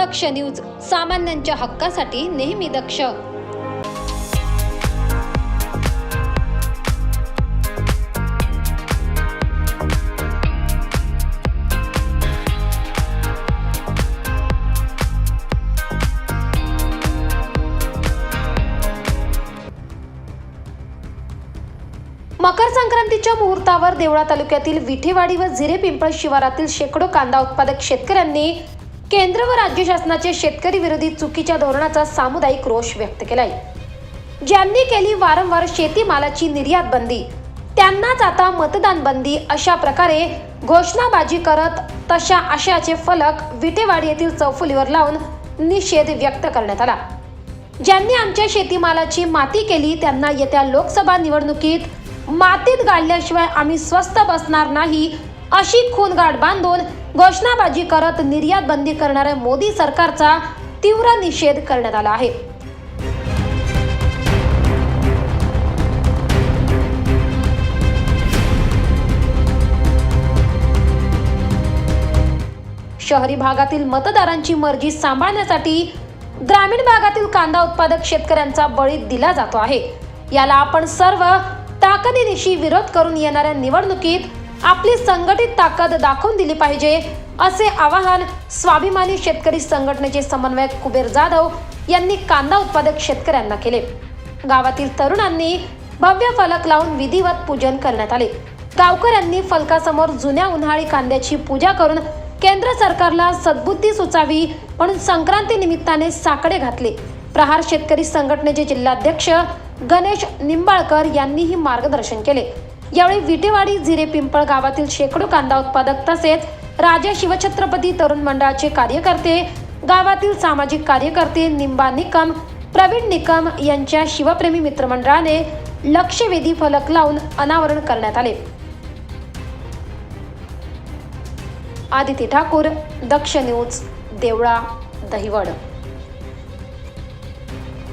दक्ष news सामान्यांच्या हक्कासाठी नेहमी दक्ष. मकर संक्रांतीच्या मुहूर्तावर देवळा तालुक्यातील विठेवाडी व झिरे पिंपळ शिवारातील शेकडो कांदा उत्पादक शेतकऱ्यांनी केंद्र व राज्य शासनाचे शेतकरी विरोधी चुकीच्या धोरणाचा सामुदायिक रोष व्यक्त केलाय. ज्यांनी केली वारंवार शेतीमालाची निर्यात बंदी त्यांनाच आता मतदान बंदी अशा प्रकारे घोषणाबाजी करत तशा आशयाचे फलक विटेवाडी येथील चौफुलीवर लावून निषेध व्यक्त करण्यात आला. ज्यांनी आमच्या शेतीमालाची माती केली त्यांना येत्या लोकसभा निवडणुकीत मातीत गाडल्याशिवाय आम्ही स्वस्त बसणार नाही अशी खूनगाठ बांधून घोषणाबाजी करत निर्यात बंदी करणाऱ्या मोदी सरकारचा तीव्र निषेध करण्यात आला आहे. शहरी भागातील मतदारांची मर्जी सांभाळण्यासाठी ग्रामीण भागातील कांदा उत्पादक शेतकऱ्यांचा बळी दिला जातो आहे. याला आपण सर्व ताकदीनिशी विरोध करून येणाऱ्या निवडणुकीत आपली संघटित ताकद दाखवून दिली पाहिजे असे आवाहन स्वाभिमानी शेतकरी संघटनेचे समन्वयक कुबेर जाधव यांनी कांदा उत्पादक शेतकऱ्यांना केले. गावातील तरुणांनी भव्य फलक लावून विधिवत पूजन करण्यात आले. गावकऱ्यांनी फलकासमोर जुन्या उन्हाळी कांद्याची पूजा करून केंद्र सरकारला सद्बुद्धी सुचावी म्हणून संक्रांती निमित्ताने साकडे घातले. प्रहार शेतकरी संघटनेचे जिल्हाध्यक्ष गणेश निंबाळकर यांनीही मार्गदर्शन केले. यावेळी विटेवाडी झिरे पिंपळ गावातील शेकडो कांदा उत्पादक तसेच राजा शिवछत्रपती तरुण मंडळाचे कार्यकर्ते गावातील सामाजिक कार्यकर्ते निंबा निकम प्रवीण निकम यांच्या शिवप्रेमी मित्रमंडळाने लक्षवेधी फलक लावून अनावरण करण्यात आले. आदिती ठाकूर दक्ष न्यूज देवळा दहिवड.